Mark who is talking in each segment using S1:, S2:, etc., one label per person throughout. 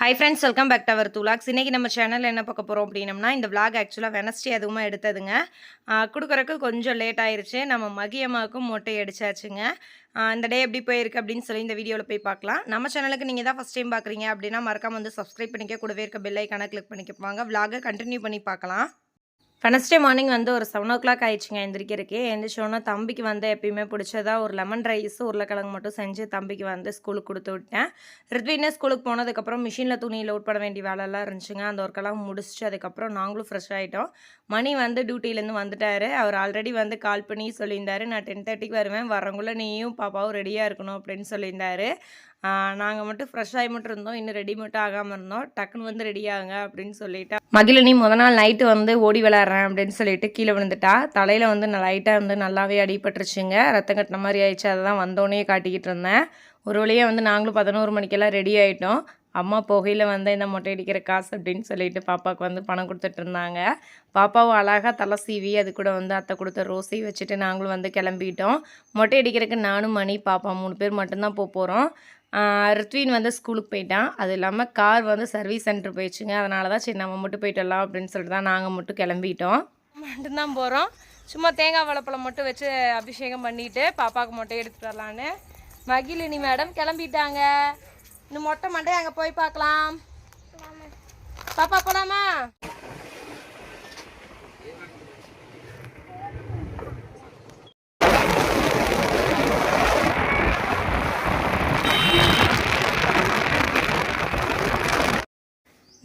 S1: Hi friends welcome back to our துலாக்ஸ் இன்றைக்கி நம்ம சேனலில் என்ன பார்க்க போகிறோம் அப்படின்னம்னா இந்த விளாக் ஆக்சுவலாக வெனஸ்டே அதுவுமே எடுத்ததுங்க. கொடுக்குறக்கு கொஞ்சம் லேட் ஆயிடுச்சு நம்ம மகியம்மாவுக்கும் மொட்டை அடிச்சாச்சுங்க. அந்த இந்த டே எப்படி போயிருக்கு அப்படின்னு சொல்லி இந்த வீடியோவில் போய் பார்க்கலாம். நம்ம சேனலுக்கு நீங்கள் தான் ஃபஸ்ட் டைம் பார்க்குறீங்க அப்படின்னா மறக்காம வந்து சப்ஸ்கிரைப் பண்ணிக்க கூடவே இருக்க பெல் ஐக்கான கிளிக் பண்ணிக்கப்பாங்க விளாகை கண்டினியூ பண்ணி பார்க்கலாம். வெனஸ்டே மார்னிங் வந்து ஒரு செவன் ஓ கிளாக் ஆயிடுச்சுங்க எந்திரிக்கிறதுக்கு. எழுந்திரிச்சோன்னா தம்பிக்கு வந்து எப்பயுமே பிடிச்சதா ஒரு லெமன் ரைஸ் உருளைக்கிழங்கு மட்டும் செஞ்சு தம்பிக்கு வந்து ஸ்கூலுக்கு கொடுத்து விட்டேன். ரித்வினே ஸ்கூலுக்கு போனதுக்கப்புறம் மிஷினில் துணி லோட் பண்ண வேண்டிய வேலைலாம் இருந்துச்சுங்க. அந்த ஒர்க்கெல்லாம் முடிச்சுட்டு அதுக்கப்புறம் நாங்களும் ஃப்ரெஷ் ஆகிட்டோம் மணி வந்து டியூட்டிலேருந்து வந்துட்டார். அவர் ஆல்ரெடி வந்து கால் பண்ணி சொல்லியிருந்தார். நான் டென் தேர்ட்டிக்கு வருவேன். வரவங்குள்ள நீயும் பாப்பாவும் ரெடியாக இருக்கணும் அப்படின்னு சொல்லியிருந்தார். நாங்கள் மட்டும் ஃப்ரெஷ் ஆகி மட்டும் இருந்தோம். இன்னும் ரெடி மட்டும் ஆகாமல் இருந்தோம். டக்குன்னு வந்து ரெடி ஆகுங்க அப்படின்னு சொல்லிட்டா. மகிழினி முத நாள் நைட்டு வந்து ஓடி விளையாடுறேன் அப்படின்னு சொல்லிட்டு கீழே விழுந்துட்டா. தலையில் வந்து லைட்டாக வந்து நல்லாவே அடிபட்டுருச்சுங்க. ரத்தம் கட்டின மாதிரி ஆயிடுச்சு. அதை தான் வந்தோடனே காட்டிக்கிட்டு இருந்தேன். ஒரு வழியாக வந்து நாங்களும் பதினோரு மணிக்கெல்லாம் ரெடி ஆகிட்டோம் அம்மா போகையில் வந்து இந்த மொட்டை அடிக்கிற காசு அப்படின்னு சொல்லிட்டு பாப்பாவுக்கு வந்து பணம் கொடுத்துட்டு இருந்தாங்க. பாப்பாவும் அழகாக தலை சீவி அது கூட வந்து அத்தை கொடுத்த ரோஸையும் வச்சுட்டு நாங்களும் வந்து கிளம்பிட்டோம். மொட்டை அடிக்கிறதுக்கு நானும் மணி பாப்பா மூணு பேர் மட்டும்தான் போக போகிறோம் ரித்வின் வந்து ஸ்கூலுக்கு போயிட்டான். அது இல்லாமல் கார் வந்து சர்வீஸ் சென்டர் போயிடுச்சுங்க. அதனால தான் சரி நம்ம மட்டும் போயிட்டு வரலாம் அப்படின்னு சொல்லிட்டு தான் நாங்கள் மட்டும் கிளம்பிட்டோம். மட்டும்தான் போகிறோம் சும்மா தேங்காய் வாழைப்பழம் மட்டும் வச்சு அபிஷேகம் பண்ணிட்டு பாப்பாவுக்கு மட்டும் எடுத்துட்டு வரலான்னு. மகிழினி மேடம் கிளம்பிட்டாங்க. இன்னும் மொட்டை மண்டே அங்கே போய் பார்க்கலாம். பாப்பா போலாமா?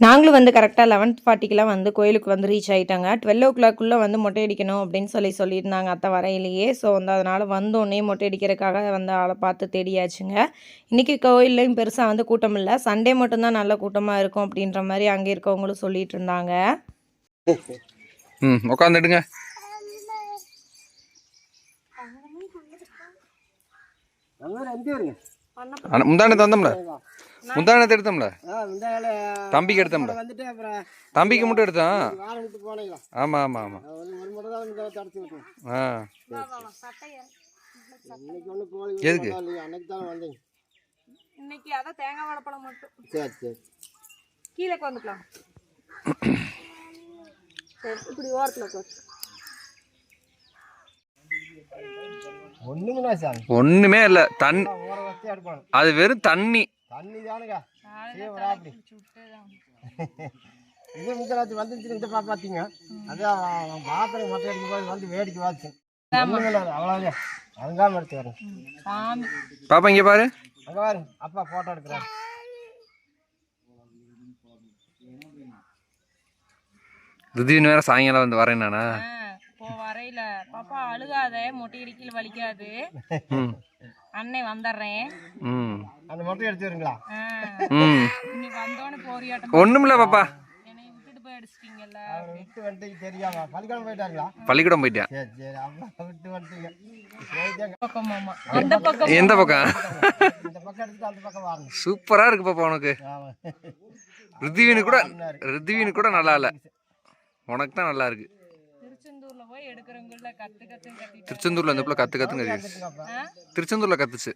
S1: நாங்களும் வந்து கரெக்டாக லெவன்த் ஃபார்ட்டிக்கெலாம் வந்து கோயிலுக்கு வந்து ரீச் ஆகிட்டாங்க டுவெல் ஓ கிளாக்குள்ளே வந்து மொட்டை அடிக்கணும் அப்படின்னு சொல்லி சொல்லியிருந்தாங்க அத்தை வரையிலேயே. ஸோ வந்து அதனால் வந்தோடனே மொட்டை அடிக்கிறதுக்காக வந்து ஆளை பார்த்து தேடியாச்சுங்க. இன்றைக்கி கோயில்லையும் பெருசாக வந்து கூட்டம் இல்லை. சண்டே மட்டும்தான் நல்ல கூட்டமாக இருக்கும் அப்படின்ற மாதிரி அங்கே இருக்கவங்களும் சொல்லிட்டு இருந்தாங்க.
S2: ம் உட்காந்துடுங்க முந்தானத்தை வந்தோம்ல முந்தானத்தை எடுத்தோம்ல? தம்பிக்கு எடுத்தோம்ல? தம்பிக்கு மட்டும்
S3: போனீங்களா
S2: ஆமாம் ஆமாம் ஆமாம்
S3: அது வந்து ஒரு முறை தான் வந்து தடுத்து விட்டோம்
S2: ஆ. எதுக்கு?
S1: இன்னைக்கு அதான் தேங்காய் வாழைப்பழம் மட்டும்.
S3: சரி சரி.
S1: கீழே வந்துக்கலாம். சரி இப்படி ஓரத்தில்
S3: சாமி.
S2: ஒன்றுமே இல்லை தண்ணி அது வெறும் தண்ணி.
S3: தண்ணி தானுங்க சீவரா அப்படி இது முந்தராச்சு வந்துச்சு இந்த பா பார்த்தீங்க அதான் பாத்திரம் மொட்டை அடிக்கும் போது வந்து வேடிக்கை வாச்சு அவ்வளோதான் அங்காம எடுத்து வரேன்.
S1: சாமி.
S2: பாப்பா இங்கே பாரு.
S3: அங்கே பாரு அப்பா ஃபோட்டோ எடுக்கிறாரு.
S2: ருதிவின் வேற சாயங்காலம் வந்து வரேன் நானா?
S1: போ வரையில. பாப்பா அழுகாத மொட்டை அடிக்கல வலிக்காது. அண்ணே வந்துடுறேன்.
S2: ம்.
S3: அந்த மொட்டை எடுத்து வரீங்களா
S2: ம். ஒன்றுமில்ல பாப்பா.
S3: விட்டு தெரியாம. பள்ளிக்கூடம் போயிட்டாங்களா
S2: பள்ளிக்கூடம் போயிட்டேன்.
S3: சரி சரி. விட்டு வந்துட்டீங்க.
S2: எந்த பக்கம்?
S3: இந்த பக்கம் எடுத்துட்டு அந்த பக்கம் வரணும்
S2: சூப்பராக இருக்கு பாப்பா உனக்கு.
S3: ஆமா.
S2: ருதிவினு கூட ருதிவினு கூட நல்லா இல்லை. உனக்கு தான் நல்லா இருக்கு.
S1: திருச்செந்தூர்ல போய் எடுக்கிறவங்கள கத்து கத்து கத்திட்டு
S2: திருச்செந்தூர்ல இந்த பிள்ளை கத்து கத்துங்க இருக்கு திருச்செந்தூர்ல கத்துச்சு.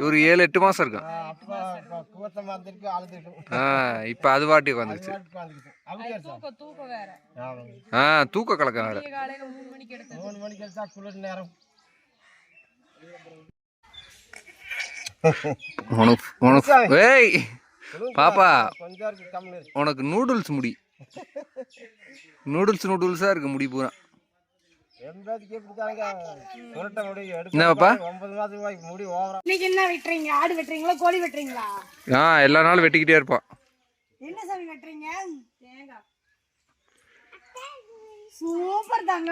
S2: ஒரு ஏழு எட்டு மாசம் இருக்கும் இப்போ அது வாட்டி
S3: ஆமாங்க.
S2: ஆ தூக்க கலக்கம் வேற. உனக்கு உனக்கு ஏய் பாப்பா உனக்கு நூடுல்ஸ் முடி. நூடுல்ஸ் நூடுல்ஸாக இருக்கு முடி பூரா
S3: எண்பதுக்கு எப்படி தாங்க சுருட்ட முடி
S2: என்னப்பா?
S4: என்ன வெட்டுறீங்க? ஆடு வெட்டுறீங்களா கோழி வெட்டுறீங்களா?
S2: ஆ எல்லா நாளும் வெட்டிக்கிட்டே இருப்பான்
S4: என்ன சாமி வெட்டுறீங்க? சூப்பர் தாங்க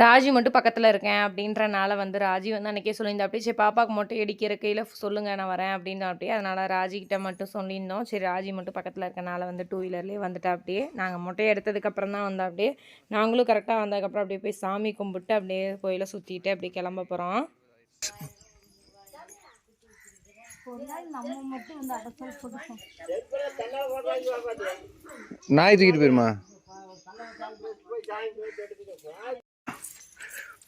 S1: ராஜி மட்டும் பக்கத்தில் இருக்கேன் அப்படின்றனால வந்து ராஜி வந்து அன்றைக்கே சொல்லியிருந்தா அப்படியே சரி பாப்பாவுக்கு மட்டும் இடிக்கிற கையில் சொல்லுங்கள் நான் வரேன் அப்படின்னு அப்படியே அதனால் ராஜிக்கிட்ட மட்டும் சொல்லியிருந்தோம். சரி ராஜி மட்டும் பக்கத்தில் இருக்கனால வந்து டூ வீலர்லேயே வந்துட்டா அப்படியே. நாங்கள் மொட்டை எடுத்ததுக்கப்புறம் தான் வந்தோம் அப்படியே. நாங்களும் கரெக்டாக வந்ததுக்கப்புறம் அப்படியே போய் சாமி கும்பிட்டு அப்படியே கோயிலை சுற்றிட்டு அப்படியே கிளம்ப போகிறோம்
S2: நாய் தூக்கிட்டு போயிருமா?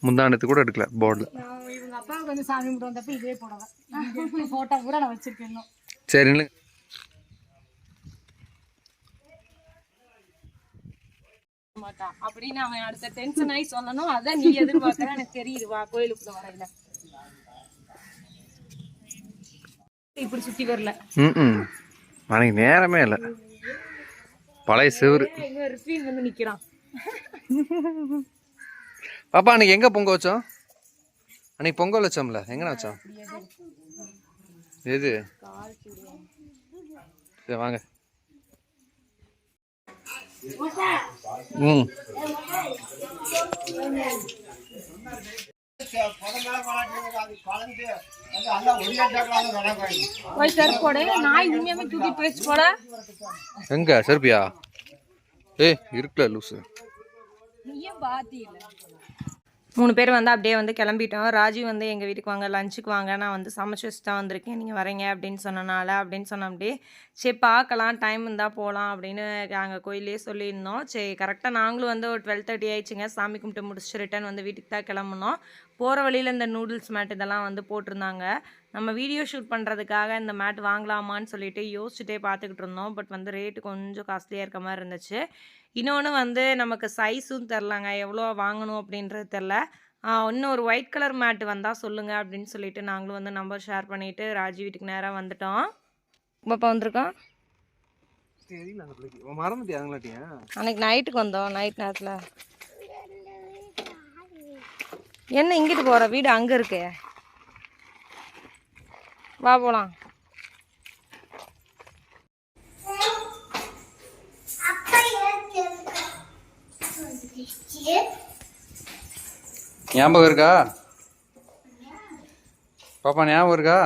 S2: முந்தானத்து கூட எடுக்கல போர்டில்
S4: இவங்க அப்பாவுக்கு வந்து சாமி கும்பிட்டு வந்தப்ப இதே போடவை போட்டோ கூட நான் வச்சிருக்கேன் இன்னும்
S2: சரி
S1: மாட்டான் அப்படின்னு அவன் அடுத்த டென்ஷன் ஆகி சொல்லணும் அதான் நீ எதிர்பார்க்கற எனக்கு தெரியுது வா கோயிலுக்குள்ள வரையில இப்படி சுத்தி வரல
S2: ம் ம். அன்னைக்கு நேரமே இல்லை. பழைய செவுரு.
S1: இங்க வந்து நிக்கிறான்.
S2: பாப்பா அன்னைக்கு எங்கே பொங்க வச்சோம்? அன்னைக்கு பொங்கல் வச்சோம்ல. எங்கண்ணா வச்சோம்? எது? சரி வாங்க. ம். எங்க? செருப்பியா? ஏய் இருக்குல்ல லூசு.
S1: மூணு பேர் வந்து அப்படியே வந்து கிளம்பிட்டோம். ராஜீவ் வந்து எங்கள் வீட்டுக்கு வாங்க லஞ்சுக்கு வாங்க. நான் வந்து சமைச்சு வச்சு தான் வந்திருக்கேன். நீங்கள் வரீங்க அப்படின்னு சொன்னனால அப்படின்னு சொன்ன அப்படியே சரி பார்க்கலாம் டைம் இருந்தால் போகலாம் அப்படின்னு நாங்கள் கோயிலே சொல்லியிருந்தோம். சரி கரெக்டாக நாங்களும் வந்து ஒரு டுவெல் தேர்ட்டி ஆயிடுச்சுங்க. சாமி கும்பிட்டு முடிச்சுட்டு ரிட்டர்ன் வந்து வீட்டுக்கு தான் கிளம்புனோம். போகிற வழியில் இந்த நூடுல்ஸ் மேட் இதெல்லாம் வந்து போட்டிருந்தாங்க. நம்ம வீடியோ ஷூட் பண்ணுறதுக்காக இந்த மேட் வாங்கலாமான்னு சொல்லிட்டு யோசிச்சுட்டே பார்த்துக்கிட்டு இருந்தோம். பட் வந்து ரேட்டு கொஞ்சம் காஸ்ட்லியாக இருக்க மாதிரி இருந்துச்சு. இன்னொன்று வந்து நமக்கு சைஸும் தெரிலங்க. எவ்வளோ வாங்கணும் அப்படின்றது தெரில. இன்னும் ஒரு ஒயிட் கலர் மேட் வந்தால் சொல்லுங்கள் அப்படின்னு சொல்லிட்டு நாங்களும் வந்து நம்பர் ஷேர் பண்ணிவிட்டு ராஜி வீட்டுக்கு நேராக வந்துட்டோம். பாப்பா வந்திருக்கோம் அன்னைக்கு நைட்டுக்கு வந்தோம் நைட் நேரத்தில். என்ன இங்கிட்டு போகிற வீடு அங்கே இருக்கே. வா போகலாம்
S2: ஞாபகம் இருக்கா? பாப்பா ஞாபகம் இருக்கா?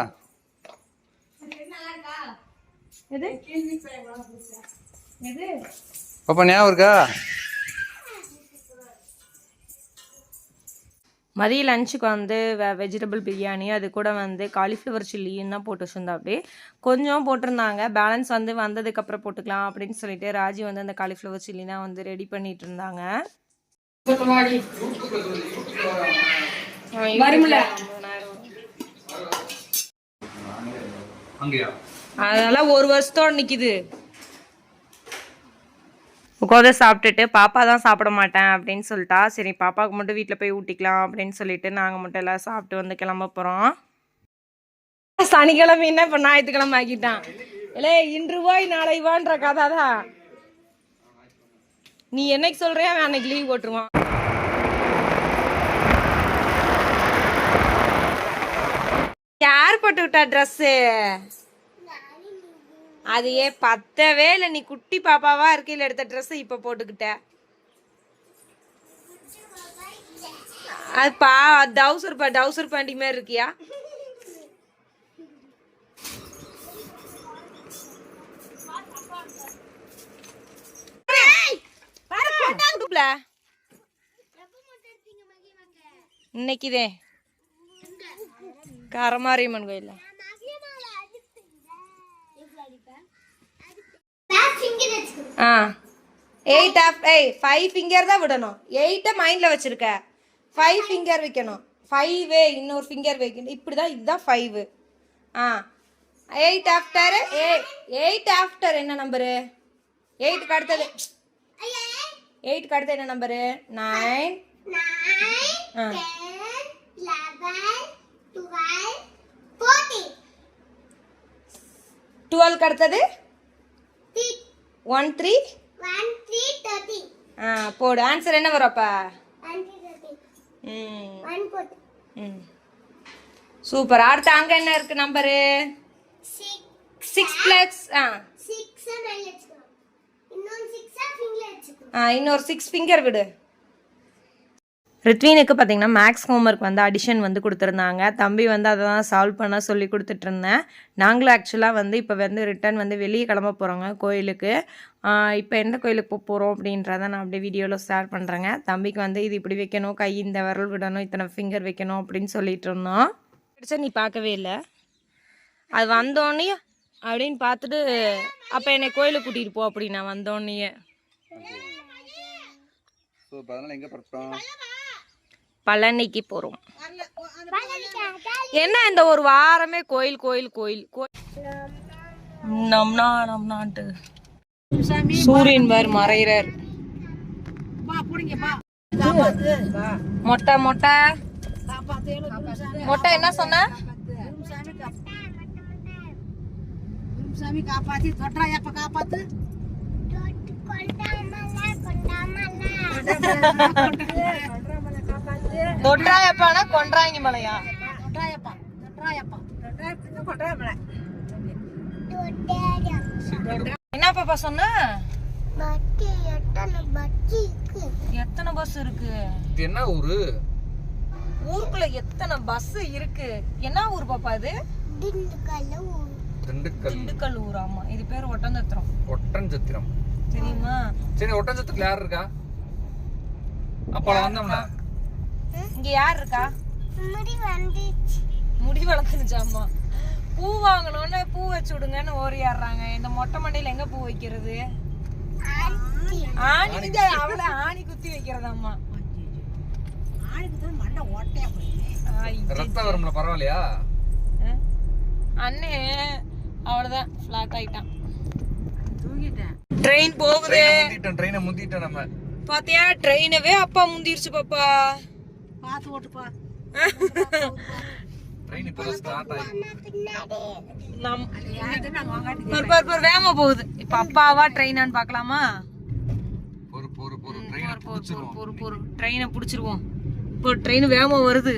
S2: பாப்பா ஞாபகம் இருக்கா?
S1: மதிய லஞ்சுக்கு வந்து வெ வெஜிடபிள் பிரியாணி அது கூட வந்து காலிஃப்ளவர் சில்லியும் தான் போட்டு வச்சுருந்தா அப்படி கொஞ்சம் போட்டிருந்தாங்க. பேலன்ஸ் வந்து வந்ததுக்கப்புறம் போட்டுக்கலாம் அப்படின்னு சொல்லிட்டு ராஜி வந்து அந்த காலிஃப்ளவர் சில்லி தான் வந்து ரெடி பண்ணிட்டு இருந்தாங்க. அதெல்லாம் ஒரு வருஷத்தோட நிக்குது. உட்காந்து சாப்பிட்டுட்டு பாப்பா தான் சாப்பிட மாட்டேன் அப்படின்னு சொல்லிட்டா. சரி பாப்பாவுக்கு மட்டும் வீட்டில் போய் ஊட்டிக்கலாம் அப்படின்னு சொல்லிட்டு நாங்கள் மட்டும் எல்லாம் சாப்பிட்டு வந்து கிளம்ப போகிறோம் சனிக்கிழமை என்ன இப்போ ஞாயிற்றுக்கிழமை ஆக்கிட்டான். இல்லை இன்று போய் நாளை வான்ற கதை தான். நீ என்னைக்கு சொல்றியா அவன் அன்னைக்கு லீவ் போட்டுருவான். யார் போட்டு விட்டா ட்ரெஸ்ஸு அது ஏ பத்தவே இல்லை. நீ குட்டி பாப்பாவா இருக்கையில் எடுத்த ட்ரெஸ் இப்போ போட்டுக்கிட்ட. அது பா டவுசர் பா டவுசர் பாண்டி மாதிரி இருக்கியா. இன்னைக்குதே. கரமாரியம்மன் கோயில்ல. ஆ. எயிட் ஆஃப் ஏய் ஃபைவ் ஃபிங்கர் தான் விடணும். எயிட்டை மைண்டில் வச்சுருக்க. ஃபைவ் ஃபிங்கர் வைக்கணும். ஃபைவு இன்னொரு ஃபிங்கர் வைக்கணும். இப்படி தான் இதுதான் five ah. Eight after a eight after என்ன நம்பரு எயிட்டுக்கு அடுத்தது. எயிட்டுக்கு அடுத்து என்ன நம்பரு நைன் ஆ. டுவெல்க்கு அடுத்தது ஒன் த்ரீ ஆ போடு. ஆன்சர் என்ன வரும் அப்போ? ம். சூப்பர். அடுத்து அங்கே என்ன இருக்கு நம்பரு சிக்ஸ் ப்ளஸ் ஆ. ஆ இன்னொரு சிக்ஸ் ஃபிங்கர் விடு. ரித்வீனுக்கு பார்த்தீங்கன்னா மேக்ஸ் ஹோம்ஒர்க் வந்து அடிஷன் வந்து கொடுத்துருந்தாங்க. தம்பி வந்து அதை தான் சால்வ் பண்ண சொல்லி கொடுத்துட்டு இருந்தேன் நாங்களும் ஆக்சுவலாக வந்து இப்போ வந்து ரிட்டர்ன் வந்து வெளியே கிளம்ப போகிறோங்க கோயிலுக்கு. இப்போ எந்த கோயிலுக்கு போக போகிறோம் அப்படின்றத நான் அப்படியே வீடியோவில் ஷேர் பண்ணுறேங்க தம்பிக்கு வந்து இது இப்படி வைக்கணும் கை இந்த விரல் விடணும் இத்தனை ஃபிங்கர் வைக்கணும் அப்படின்னு சொல்லிட்டு இருந்தோம். பிடிச்சா நீ பார்க்கவே இல்லை. அது வந்தோடனே அப்படின்னு பார்த்துட்டு அப்போ என்னை கோயிலுக்கு கூட்டிகிட்டு போ அப்படி நான் வந்தோடனேயே.
S2: ஸோ இப்போ அதனால் எங்கே பார்த்தோம்
S1: பழனிக்கு போகிறோம் என்ன இந்த ஒரு வாரமே கோயில் கோயில் கோயில் கோயில். நம்னா நம்னான்ட்டு சூரியன் பார் மறைகிறார். மொட்டை மொட்டை. மொட்டை என்ன சொன்ன?
S4: காப்பாத்தி தொட்டராயப்ப காப்பாத்து
S1: தொட்டாயப்பானா கொன்றாங்க மலையா?
S4: தொட்டராயப்பா
S1: என்ன பாப்பா சொன்ன? எத்தனை பஸ் இருக்கு?
S2: இது என்ன ஊரு?
S1: ஊருக்குள்ள எத்தனை பஸ் இருக்கு? என்ன ஊர் பாப்பா இது?
S2: திண்டுக்கல்
S1: திண்டுக்கல். ஊர் ஆமா. இது பேர் ஒட்டந்தத்திரம்
S2: ஒட்டஞ்சத்திரம்
S1: தெரியுமா?
S2: சரி ஒட்டஞ்சத்திரத்துல யார் இருக்கா? அப்பா வந்தோம்ல
S1: இங்க யார் இருக்கா? முடி வளர்த்துனுச்சாமா பூ வாங்கணும்னு பூ வச்சு விடுங்கன்னு ஓரி ஆடுறாங்க. இந்த மொட்டை மண்டையில எங்க பூ வைக்கிறது? ஆணி அவள ஆணி குத்தி வைக்கிறதாம்மா ஆய்,
S2: ரத்தம் வரும்ல பரவாயில்லையா.
S1: அண்ணே அவ்வளவுதான் ஃபிளாட் ஆயிட்டான்.
S4: தூங்கிட்டேன்.
S1: ட்ரெயின் போகுது.
S2: முந்திட்டோம் ட்ரெயினை முந்திட்டோம் நம்ம.
S1: பாத்தியா ட்ரெயினவே அப்பா முந்திருச்சு பாப்பா.
S4: பார்த்து ஓட்டுப்பா.
S1: வேகமா போகுது. இப்ப அப்பாவா ட்ரெயினான்னு
S2: பொறு ட்ரெயினை பிடிச்சிருவோம்.
S1: பொறு பொறு. ட்ரெயினை பிடிச்சிருவோம். இப்போ ட்ரெயின் வேகமா வருது.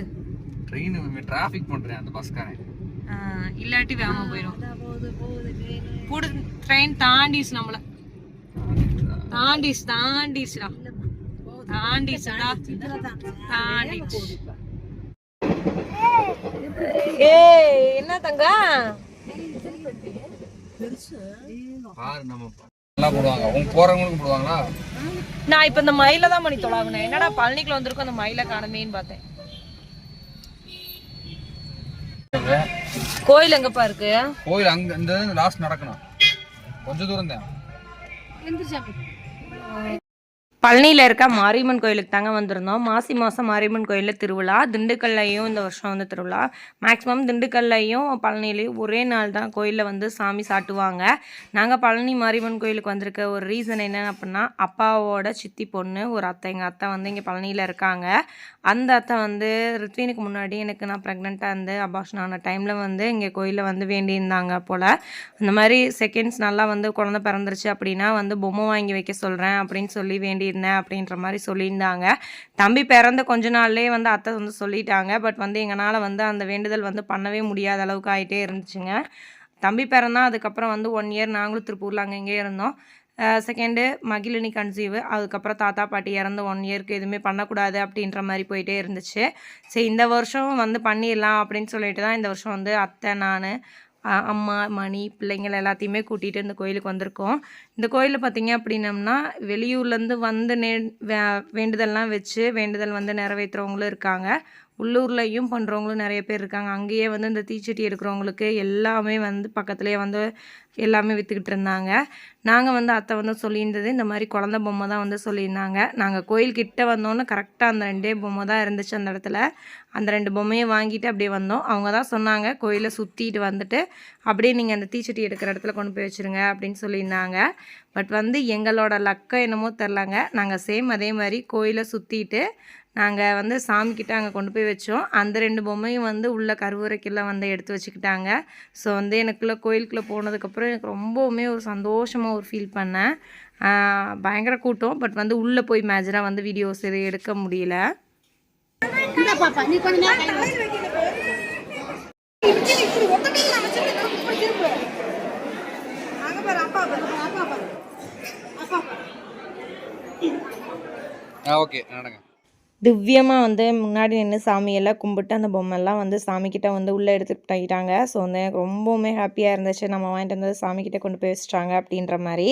S2: ட்ரெயின் டிராஃபிக் பண்றேன் அந்த பஸ்காரன்
S1: இல்லாட்டி வேகமா போயிடும் ட்ரெயின் தாண்டிச்சு நம்மள. தாண்டிச்சு தாண்டிச்சுடா. தாண்டிச்சுடா. தாண்டிச்சு ஏய் என்ன தங்கம்
S2: பாரு நம்ம நல்லா போடுவாங்க. உங்க போறவங்களுக்கு போடுவாங்களா?
S1: நான் இப்ப இந்த மயில தான் பண்ணி தொலாகுனேன் என்னடா பழனிக்குள்ள வந்திருக்கோம் அந்த மயில காணுமேன்னு பார்த்தேன். கோயில் எங்கப்பா இருக்கு?
S2: கோயில் அங்க இந்த லாஸ்ட் நடக்கணும். கொஞ்ச தூரம் தான்.
S1: பழனியில் இருக்க மாரியம்மன் கோயிலுக்கு தாங்க வந்திருந்தோம். மாசி மாதம் மாரியம்மன் கோயிலில் திருவிழா திண்டுக்கல்லையும் இந்த வருஷம் வந்து திருவிழா. மேக்ஸிமம் திண்டுக்கல்லையும் பழனிலையும் ஒரே நாள் தான் கோயிலில் வந்து சாமி சாட்டுவாங்க. நாங்கள் பழனி மாரியம்மன் கோயிலுக்கு வந்திருக்க ஒரு ரீசன் என்ன அப்படின்னா அப்பாவோட சித்தி பொண்ணு ஒரு அத்தை எங்கள் அத்தை வந்து இங்கே பழனியில் இருக்காங்க. அந்த அத்தை வந்து ரித்வினுக்கு முன்னாடி எனக்கு நான் ப்ரெக்னெண்ட்டாக இருந்து அபாஷன் ஆன டைமில் வந்து இங்கே கோயிலில் வந்து வேண்டியிருந்தாங்க போல். இந்த மாதிரி செகண்ட்ஸ் நல்லா வந்து குழந்தை பிறந்துருச்சு அப்படின்னா வந்து பொம்மை வாங்கி வைக்க சொல்கிறேன் அப்படின்னு சொல்லி என்ன அப்படின்ற மாதிரி சொல்லியிருந்தாங்க. தம்பி பிறந்த கொஞ்ச நாள்லேயே வந்து அத்தை வந்து சொல்லிட்டாங்க. பட் வந்து எங்களால் வந்து அந்த வேண்டுதல் வந்து பண்ணவே முடியாத அளவுக்கு ஆகிட்டே இருந்துச்சுங்க. தம்பி பிறந்தா அதுக்கப்புறம் வந்து ஒன் இயர் நாங்களும் திருப்பூரில் அங்கே இங்கே இருந்தோம். செகண்டு மகிழினி கன்சீவ் அதுக்கப்புறம் தாத்தா பாட்டி இறந்து ஒன் இயர்க்கு எதுவுமே பண்ணக்கூடாது அப்படின்ற மாதிரி போயிட்டே இருந்துச்சு. சரி இந்த வருஷம் வந்து பண்ணிடலாம் அப்படின்னு சொல்லிட்டு தான் இந்த வருஷம் வந்து அத்தை நான் அம்மா மணி பிள்ளைங்கள் எல்லாத்தையுமே கூட்டிகிட்டு இந்த கோயிலுக்கு வந்திருக்கோம். இந்த கோயிலில் பார்த்திங்க அப்படின்னம்னா வெளியூர்லேருந்து வந்து நே வே- வேண்டுதல்லாம் வச்சு வேண்டுதல் வந்து நிறைவேற்றுறவங்களும் இருக்காங்க. உள்ளூர்லேயும் பண்ணுறவங்களும் நிறைய பேர் இருக்காங்க. அங்கேயே வந்து இந்த தீச்சட்டி எடுக்கிறவங்களுக்கு எல்லாமே வந்து பக்கத்துலேயே வந்து எல்லாமே விற்றுக்கிட்டு இருந்தாங்க. நாங்கள் வந்து அத்தை வந்து சொல்லியிருந்தது இந்த மாதிரி குழந்த பொம்மை தான் வந்து சொல்லியிருந்தாங்க. நாங்கள் கோயில்கிட்ட வந்தோன்னே கரெக்டாக அந்த ரெண்டே பொம்மை தான் இருந்துச்சு அந்த இடத்துல. அந்த ரெண்டு பொம்மையை வாங்கிட்டு அப்படியே வந்தோம். அவங்க தான் சொன்னாங்க கோயிலை சுற்றிட்டு வந்துட்டு அப்படியே நீங்கள் அந்த தீச்சட்டி எடுக்கிற இடத்துல கொண்டு போய் வச்சுருங்க அப்படின்னு சொல்லியிருந்தாங்க. பட் வந்து எங்களோட லக்கம் என்னமோ தெரிலங்க நாங்கள் சேம் அதே மாதிரி கோயிலை சுற்றிட்டு நாங்கள் வந்து சாமிக்கிட்ட அங்கே கொண்டு போய் வச்சோம். அந்த ரெண்டு பொம்மையும் வந்து உள்ள கருவறைக்குள்ளே வந்து எடுத்து வச்சுக்கிட்டாங்க. ஸோ வந்து எனக்குள்ளே கோயிலுக்குள்ளே போனதுக்கப்புறம் எனக்கு ரொம்பவுமே ஒரு சந்தோஷமாக ஒரு ஃபீல் பண்ணேன். பயங்கர கூட்டம். பட் வந்து உள்ளே போய் மேஜராக வந்து வீடியோஸ் எதுவும் எடுக்க முடியல.
S2: ஓகே நடங்க.
S1: திவ்யமாக வந்து முன்னாடி நின்று சாமியெல்லாம் கும்பிட்டு அந்த பொம்மைலாம் வந்து சாமிக்கிட்ட வந்து உள்ளே எடுத்துகிட்டு போயிட்டாங்க. ஸோ வந்து ரொம்பவுமே ஹாப்பியாக இருந்துச்சு. நம்ம வாங்கிட்டு வந்து சாமிக்கிட்ட கொண்டு போய் வச்சிட்டாங்க அப்படின்ற மாதிரி.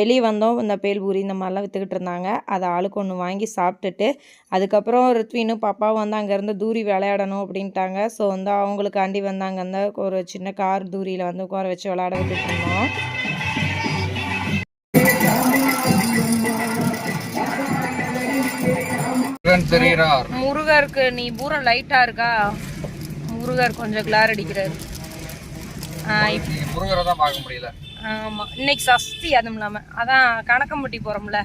S1: வெளியே வந்தோம். இந்த பேல்பூரி இந்த மாதிரிலாம் விற்றுக்கிட்டு இருந்தாங்க. அதை ஆளுக்கு ஒன்று வாங்கி சாப்பிட்டுட்டு அதுக்கப்புறம் ரித்வினும் பாப்பாவும் வந்து அங்கேருந்து தூரி விளையாடணும் அப்படின்ட்டாங்க. ஸோ வந்து அவங்களுக்காண்டி வந்து அங்கேருந்து ஒரு சின்ன கார் தூரியில் வந்து உட்கார வச்சு விளையாட விட்டுட்டு இருந்தோம்.
S2: முருகன் தெரிகிறார்.
S1: முருகருக்கு நீ பூரா லைட்டா இருக்கா? முருகர் கொஞ்சம் கிளார் அடிக்கிறாரு. இப்போ
S2: முருகரை தான் பார்க்க முடியல.
S1: ஆமாம் இன்னைக்கு சஷ்டி அதுவும் இல்லாமல் அதான் கணக்கம்பட்டி
S2: வந்து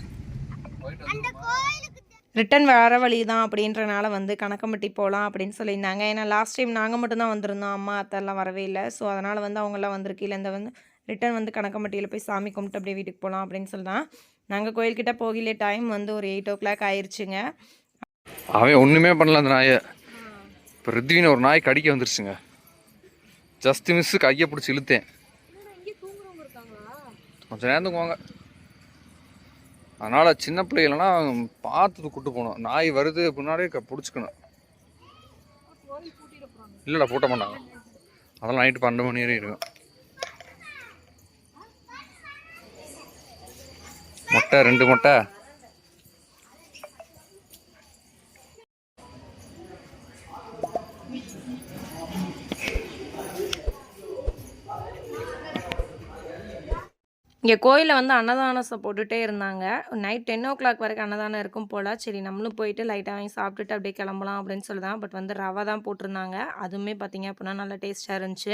S1: ரிட்டன் வர வழி தான் அப்படின்றனால வந்து கணக்கம்பட்டி போகலாம் அப்படின்னு சொல்லியிருந்தாங்க. ஏன்னா லாஸ்ட் டைம் நாங்கள் மட்டும்தான் வந்திருந்தோம். அம்மா அத்தெல்லாம் வரவே இல்லை. ஸோ அதனால் வந்து அவங்கெல்லாம் வந்திருக்கீல. இந்த வந்து ரிட்டன் வந்து கணக்கம்பட்டியில் போய் சாமி கும்பிட்டு அப்படியே வீட்டுக்கு போகலாம் அப்படின்னு சொல்லி தான் நாங்கள் கோயில்கிட்ட போகல டைம் வந்து ஒரு எயிட் ஓ கிளாக் ஆயிடுச்சுங்க
S2: அவன் ஒன்றுமே பண்ணல அந்த நாயை. இப்போ ரித்வின் ஒரு நாய் கடிக்க வந்துருச்சுங்க. ஜஸ்ட் மிஸ் கையை பிடிச்சி இழுத்தேன். கொஞ்சம் நேரம் தூங்குவாங்க. அதனால் சின்ன பிள்ளைகளெல்லாம் பார்த்து கூட்டு போகணும். நாய் வருது முன்னாடியே க பிடிச்சிக்கணும். இல்லைடா பூட்ட மாட்டாங்க. அதெல்லாம் நைட்டு பன்னெண்டு மணி வரையும் இருக்கும். முட்டை ரெண்டு முட்டை?
S1: இங்கே கோயிலில் வந்து அன்னதானம் போட்டுகிட்டே இருந்தாங்க. நைட் டென் ஓ கிளாக் வரைக்கும் அன்னதானம் இருக்கும் போல். சரி நம்மளும் போயிட்டு லைட்டாக வாங்கி சாப்பிட்டுட்டு அப்படியே கிளம்பலாம் அப்படின்னு சொல்லி தான் பட் வந்து ரவை தான் போட்டிருந்தாங்க. அதுவுமே பார்த்தீங்க அப்படின்னா நல்லா டேஸ்ட்டாக இருந்துச்சு.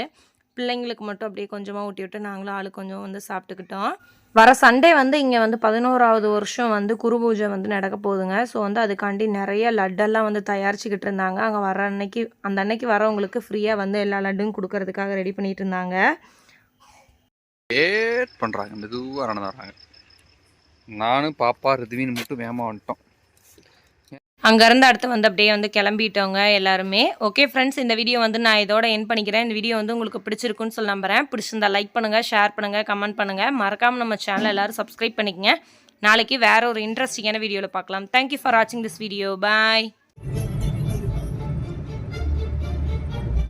S1: பிள்ளைங்களுக்கு மட்டும் அப்படியே கொஞ்சமாக ஊட்டி விட்டு நாங்களும் ஆளு கொஞ்சம் வந்து சாப்பிட்டுக்கிட்டோம். வர சண்டே வந்து இங்கே வந்து பதினோராவது வருஷம் வந்து குரு பூஜை வந்து நடக்க போகுதுங்க. ஸோ வந்து அதுக்காண்டி நிறைய லட்டெல்லாம் வந்து தயாரிச்சுக்கிட்டு இருந்தாங்க. அங்கே வர அன்னைக்கு அந்த அன்னைக்கு வரவங்களுக்கு ஃப்ரீயாக வந்து எல்லா லட்டும் கொடுக்கறதுக்காக ரெடி பண்ணிகிட்டு இருந்தாங்க.
S2: லேட் பண்ணுறாங்க மெதுவாக நடந்து வராங்க நானும் பாப்பா ரிதுவின்னு மட்டும் வேகமாக வந்துட்டோம்.
S1: அங்கேருந்து அடுத்து வந்து அப்படியே வந்து கிளம்பிட்டவங்க எல்லாருமே. ஓகே ஃப்ரெண்ட்ஸ் இந்த வீடியோ வந்து நான் இதோட என் பண்ணிக்கிறேன். இந்த வீடியோ வந்து உங்களுக்கு பிடிச்சிருக்குன்னு சொல்லி நம்புறேன். பிடிச்சிருந்தா லைக் பண்ணுங்கள் ஷேர் பண்ணுங்கள் கமெண்ட் பண்ணுங்கள் மறக்காமல் நம்ம சேனல் எல்லாரும் சப்ஸ்கிரைப் பண்ணிக்கங்க. நாளைக்கு வேற ஒரு இன்ட்ரெஸ்டிங்கான வீடியோவில் பார்க்கலாம். தேங்க்யூ ஃபார் வாட்சிங் திஸ் வீடியோ பாய்